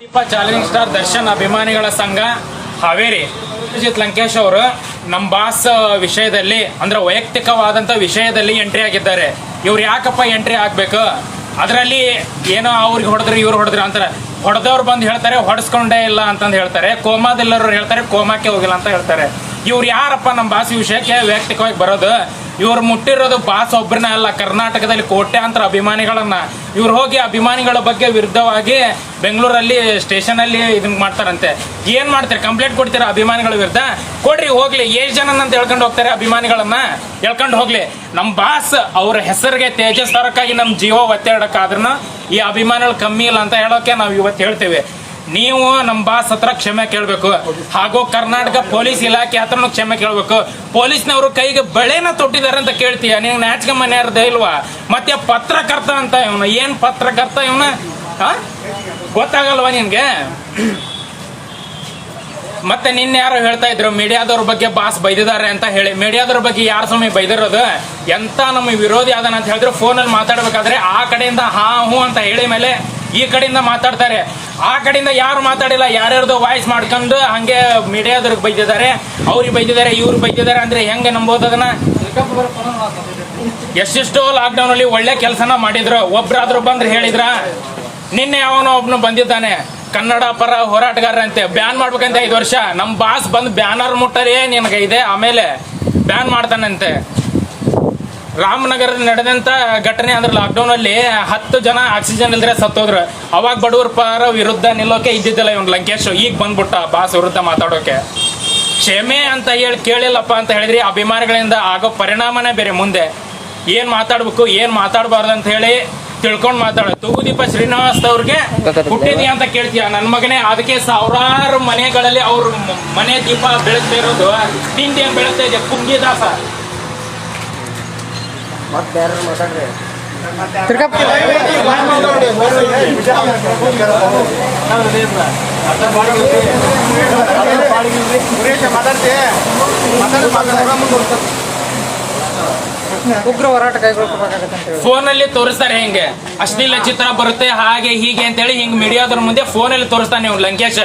ದೀಪ challenging star Darshan ಅಭಿಮಾನಿಗಳ ಸಂಘ ಹಾವೇರಿ. ಅಜಿತ್ ಲಂಕೇಶ್ ಅವರು ನಮ್ಮ ಬಾಸ್ ವಿಷಯದಲ್ಲಿ, ಅಂದ್ರೆ ವೈಯಕ್ತಿಕವಾದಂಥ ವಿಷಯದಲ್ಲಿ ಎಂಟ್ರಿ ಆಗಿದ್ದಾರೆ. ಇವ್ರು ಯಾಕಪ್ಪ ಎಂಟ್ರಿ ಆಗ್ಬೇಕು? ಅದರಲ್ಲಿ ಏನೋ ಅವ್ರಿಗೆ ಹೊಡೆದ್ರು, ಇವ್ರು ಹೊಡೆದ್ರು ಅಂತಾರೆ. ಹೊಡೆದವ್ರು ಬಂದು ಹೇಳ್ತಾರೆ, ಹೊಡೆಸ್ಕೊಂಡೇ ಇಲ್ಲ ಅಂತಂದು ಹೇಳ್ತಾರೆ. ಕೋಮಾದೆಲ್ಲರೂ ಹೇಳ್ತಾರೆ, ಕೋಮಾಕ್ಕೆ ಹೋಗಿಲ್ಲ ಅಂತ ಹೇಳ್ತಾರೆ. ಇವ್ರು ಯಾರಪ್ಪ ನಮ್ಮ ಬಾಸ್ ವಿಷಯಕ್ಕೆ ವ್ಯಕ್ತಿಕವಾಗಿ ಬರೋದು? ಇವ್ರು ಮುಟ್ಟಿರೋದು ಬಾಸ್ ಒಬ್ಬರನ್ನ ಅಲ್ಲ, ಕರ್ನಾಟಕದಲ್ಲಿ ಕೋಟ್ಯಾಂತರ ಅಭಿಮಾನಿಗಳನ್ನ. ಇವ್ರು ಹೋಗಿ ಅಭಿಮಾನಿಗಳ ಬಗ್ಗೆ ವಿರುದ್ಧವಾಗಿ ಬೆಂಗಳೂರಲ್ಲಿ ಸ್ಟೇಷನ್ ಅಲ್ಲಿ ಇದನ್ನ ಮಾಡ್ತಾರಂತೆ. ಏನ್ ಮಾಡ್ತಾರೆ? ಕಂಪ್ಲೇಂಟ್ ಕೊಡ್ತೀರ ಅಭಿಮಾನಿಗಳ ವಿರುದ್ಧ? ಕೊಡ್ರಿ, ಹೋಗ್ಲಿ. ಏಜ್ ಜನ ಅಂತ ಹೇಳ್ಕೊಂಡು ಹೋಗ್ತಾರೆ ಅಭಿಮಾನಿಗಳನ್ನ. ಹೇಳ್ಕೊಂಡು ಹೋಗ್ಲಿ. ನಮ್ಮ ಬಾಸ್ ಅವ್ರ ಹೆಸರಿಗೆ ತೇಜಸ್ ತರಕ್ಕಾಗಿ ನಮ್ಮ ಜೀವ ಒತ್ತೆ ಈ ಅಭಿಮಾನಿಗಳು ಕಮ್ಮಿ ಇಲ್ಲ ಅಂತ ಹೇಳೋಕೆ ನಾವು ಇವತ್ತು ಹೇಳ್ತೇವೆ. ನೀವು ನಮ್ಮ ಬಾಸ್ ಹತ್ರ ಕ್ಷಮೆ ಕೇಳಬೇಕು. ಹಾಗೂ ಕರ್ನಾಟಕ ಪೊಲೀಸ್ ಇಲಾಖೆ ಹತ್ರನೂ ಕ್ಷಮೆ ಕೇಳಬೇಕು. ಪೊಲೀಸ್ನವರು ಕೈಗೆ ಬಳೆನ ತೊಟ್ಟಿದ್ದಾರೆ ಅಂತ ಕೇಳ್ತೀಯ? ನೀನು ನಾಚಿಕೆ ಇರದೇ ಇಲ್ವಾ? ಮತ್ತೆ ಪತ್ರಕರ್ತ ಅಂತ ಇವನು. ಏನ್ ಪತ್ರಕರ್ತ ಇವನ? ಗೊತ್ತಾಗಲ್ವಾ ನಿನ್ಗೆ? ಮತ್ತೆ ನಿನ್ನೆ ಯಾರೋ ಹೇಳ್ತಾ ಇದ್ರು, ಮೀಡಿಯಾದವ್ರ ಬಗ್ಗೆ ಬಾಸ್ ಬೈದಿದ್ದಾರೆ ಅಂತ ಹೇಳಿ. ಮೀಡಿಯಾದವ್ರ ಬಗ್ಗೆ ಯಾರ ಸಮಯ ಬೈದಿರೋದು? ಎಂತ ನಮ್ಮ ವಿರೋಧಿ ಆದನ ಅಂತ ಹೇಳಿದ್ರೆ, ಫೋನಲ್ಲಿ ಮಾತಾಡ್ಬೇಕಾದ್ರೆ ಆ ಕಡೆಯಿಂದ ಹಾ, ಹೂ ಅಂತ ಹೇಳಿ ಮೇಲೆ ಈ ಕಡೆಯಿಂದ ಮಾತಾಡ್ತಾರೆ. ಆ ಕಡೆಯಿಂದ ಯಾರು ಮಾತಾಡಿಲ್ಲ, ಯಾರ್ಯಾರ್ದು ವಾಯ್ಸ್ ಮಾಡ್ಕೊಂಡು ಹಂಗೆ ಮೀಡಿಯಾದವ್ರಿಗೆ ಬೈದಿದ್ದಾರೆ. ಅವ್ರಿಗೆ ಬೈದಿದ್ದಾರೆ ಇವ್ರು ಬೈದಿದ್ದಾರೆ ಅಂದ್ರೆ ಹೆಂಗೆ ನಂಬೋದು ಅದನ್ನ? ಎಷ್ಟೆಷ್ಟೋ ಲಾಕ್ಡೌನ್ ಅಲ್ಲಿ ಒಳ್ಳೆ ಕೆಲಸನ ಮಾಡಿದ್ರು. ಒಬ್ರಾದ್ರೂ ಬಂದ್ರೆ ಹೇಳಿದ್ರ? ನಿನ್ನೆ ಅವನು ಒಬ್ನು ಬಂದಿದ್ದಾನೆ. ಕನ್ನಡ ಪರ ಹೋರಾಟಗಾರರಂತೆ. ಬ್ಯಾನ್ ಮಾಡ್ಬೇಕಂತ ಐದು ವರ್ಷ. ನಮ್ಮ ಬಾಸ್ ಬಂದು ಬ್ಯಾನರ್ ಮುಟ್ಟರೇ ನಿನಗೆ ಇದೆ. ಆಮೇಲೆ ಬ್ಯಾನ್ ಮಾಡ್ತಾನಂತೆ. ರಾಮನಗರ ನಡೆದಂತ ಘಟನೆ ಅಂದ್ರೆ ಲಾಕ್ಡೌನ್ ಅಲ್ಲಿ ಹತ್ತು ಜನ ಆಕ್ಸಿಜನ್ ಇಲ್ದ್ರೆ ಸತ್ತೋದ್ರು. ಅವಾಗ ಬಡವರ ಪರ ವಿರುದ್ಧ ನಿಲ್ಲೋಕೆ ಇದ್ದಿದ್ದಿಲ್ಲ ಇವನ್ ಲಂಕೇಶ್. ಈಗ ಬಂದ್ಬಿಟ್ಟ ಬಾಸ್ ವಿರುದ್ಧ ಮಾತಾಡೋಕೆ. ಕ್ಷಮೆ ಅಂತ ಹೇಳಿ ಕೇಳಿಲ್ಲಪ್ಪ ಅಂತ ಹೇಳಿದ್ರಿ, ಅಭಿಮಾನಿಗಳಿಂದ ಆಗೋ ಪರಿಣಾಮನೇ ಬೇರೆ ಮುಂದೆ. ಏನ್ ಮಾತಾಡ್ಬೇಕು, ಏನ್ ಮಾತಾಡಬಾರ್ದು ಅಂತ ಹೇಳಿ ತಿಳ್ಕೊಂಡು ಮಾತಾಡ. ತೂಗುದೀಪ ಶ್ರೀನಿವಾಸ್ ಅವ್ರಿಗೆ ಹುಟ್ಟಿದಿ ಅಂತ ಕೇಳ್ತೀಯ? ನನ್ನ ಮಗನೇ, ಅದಕ್ಕೆ ಸಾವಿರಾರು ಮನೆಗಳಲ್ಲಿ ಅವ್ರ ಮನೆ ದೀಪ ಬೆಳಗ್ತಾ ಇರೋದು. ತಿಂಡಿ ಬೆಳಗ್ತಾ ಇದೆ ಕುಂಗಿದಾಸ. ಉಗ್ರ ಹೋರಾಟ ಕೈಗೊಳ್ಕೋಬೇಕಾಗತ್ತೆ ಫೋನಲ್ಲಿ ತೋರಿಸ್ತಾರೆ ಹೆಂಗೆ? ಅಶ್ಲೀಲ ಚಿತ್ರ ಬರುತ್ತೆ ಹಾಗೆ ಹೀಗೆ ಅಂತೇಳಿ ಹಿಂಗ್ ಮೀಡಿಯಾದ್ರ ಮುಂದೆ ಫೋನಲ್ಲಿ ತೋರಿಸ್ತಾನೆ ನೀವು ಲಂಕೇಶ್.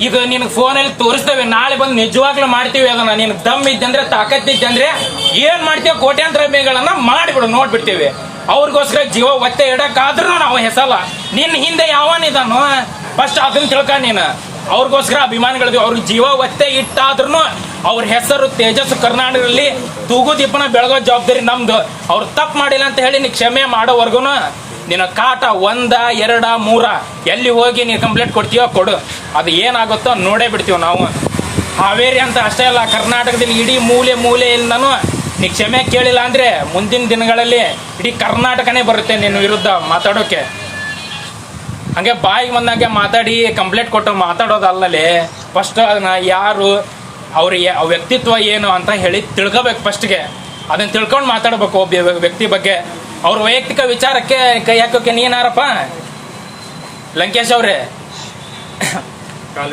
ಈಗ ನಿನಗೆ ಫೋನಲ್ಲಿ ತೋರಿಸ್ತೇವೆ ನಾಳೆ ಬಂದು ನಿಜವಾಗ್ಲೂ ಮಾಡ್ತೀವಿ ಅದನ್ನ. ನಿನಗೆ ದಮ್ ಇದ್ದಂದ್ರೆ ಇದ್ದಂದ್ರೆ, ಏನ್ ಮಾಡ್ತೀವಿ ಕೋಟ್ಯಾಂತರ ಮೇಗಳನ್ನ ಮಾಡಿಬಿಡು, ನೋಡ್ಬಿಡ್ತೀವಿ. ಅವ್ರಿಗೋಸ್ಕರ ಜೀವ ಒತ್ತೆ ಇಡಕ್ಕಾದ್ರೂ ನಾವು ಹೆಸಲ್ಲ. ನಿನ್ನ ಹಿಂದೆ ಯಾವನಿದಾನು ಫಸ್ಟ್ ಅದನ್ನ ತಿಳ್ಕ ನೀನು. ಅವ್ರಿಗೋಸ್ಕರ ಅಭಿಮಾನಿಗಳಿದ್ವಿ. ಅವ್ರಿಗೆ ಜೀವ ಒತ್ತೆ ಇಟ್ಟಾದ್ರೂ ಅವ್ರ ಹೆಸರು ತೇಜಸ್ ಕರ್ನಾಟಕದಲ್ಲಿ ತೂಗು ದೀಪನ ಬೆಳಗೋ ಜವಾಬ್ದಾರಿ ನಮ್ದು. ಅವ್ರು ತಪ್ಪು ಮಾಡಿಲ್ಲ ಅಂತ ಹೇಳಿ ನೀ ಕ್ಷಮೆ ಮಾಡೋವರೆಗೂ ನಿನ್ನ ಕಾಟ ಒಂದ, ಎರಡ, ಮೂರ, ಎಲ್ಲಿ ಹೋಗಿ ನೀನು ಕಂಪ್ಲೇಂಟ್ ಕೊಡ್ತೀಯೋ ಕೊಡು. ಅದು ಏನಾಗುತ್ತೋ ನೋಡೇ ಬಿಡ್ತೀವಿ ನಾವು. ಹಾವೇರಿ ಅಂತ ಅಷ್ಟೇ ಅಲ್ಲ, ಕರ್ನಾಟಕದಲ್ಲಿ ಇಡೀ ಮೂಲೆ ನಾನು. ನೀ ಕ್ಷಮೆ ಕೇಳಿಲ್ಲ ಅಂದ್ರೆ ಮುಂದಿನ ದಿನಗಳಲ್ಲಿ ಇಡೀ ಕರ್ನಾಟಕನೇ ಬರುತ್ತೆ ನಿನ್ನ ವಿರುದ್ಧ ಮಾತಾಡೋಕೆ. ಹಂಗೆ ಬಾಯಿಗೆ ಬಂದಂಗೆ ಮಾತಾಡಿ ಕಂಪ್ಲೇಂಟ್ ಕೊಟ್ಟು ಮಾತಾಡೋದಲ್ಲಲ್ಲಿ ಫಸ್ಟ್ ಅದನ್ನ ಯಾರು, ಅವ್ರ ವ್ಯಕ್ತಿತ್ವ ಏನು ಅಂತ ಹೇಳಿ ತಿಳ್ಕೊಬೇಕು ಫಸ್ಟ್ಗೆ ಅದನ್ನ ತಿಳ್ಕೊಂಡು ಮಾತಾಡ್ಬೇಕು ಒಬ್ಬ ವ್ಯಕ್ತಿ ಬಗ್ಗೆ. ಅವ್ರ ವೈಯಕ್ತಿಕ ವಿಚಾರಕ್ಕೆ ಕೈ ಹಾಕೋಕೆ ನೀನಾರಪ್ಪ ಲಂಕೇಶ್ ಅವ್ರೆ. ಕಾಲ್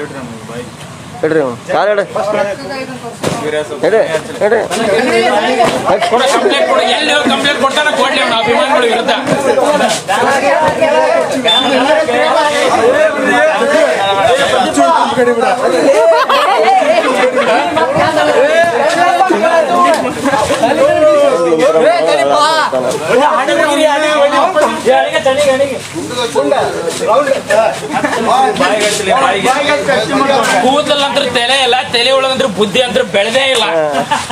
ಕಂಪ್ಲೇಂಟ್ ಕೊಡು ಎಲ್ಲಿ ಕಂಪ್ಲೇಂಟ್ ಕೊಡ್ತಾನೆ ಕೊಡ್ಲಿ ಅವ್ನ ಅಭಿಮಾನಿಗಳ ವಿರುದ್ಧ ಕೂದಲಂತ್ರ ತಲೆ ಇಲ್ಲ ತಲೆ ಒಳಗಂತ್ರ ಬುದ್ಧಿ ಅಂತ ಬೆಳೆದೇ ಇಲ್ಲ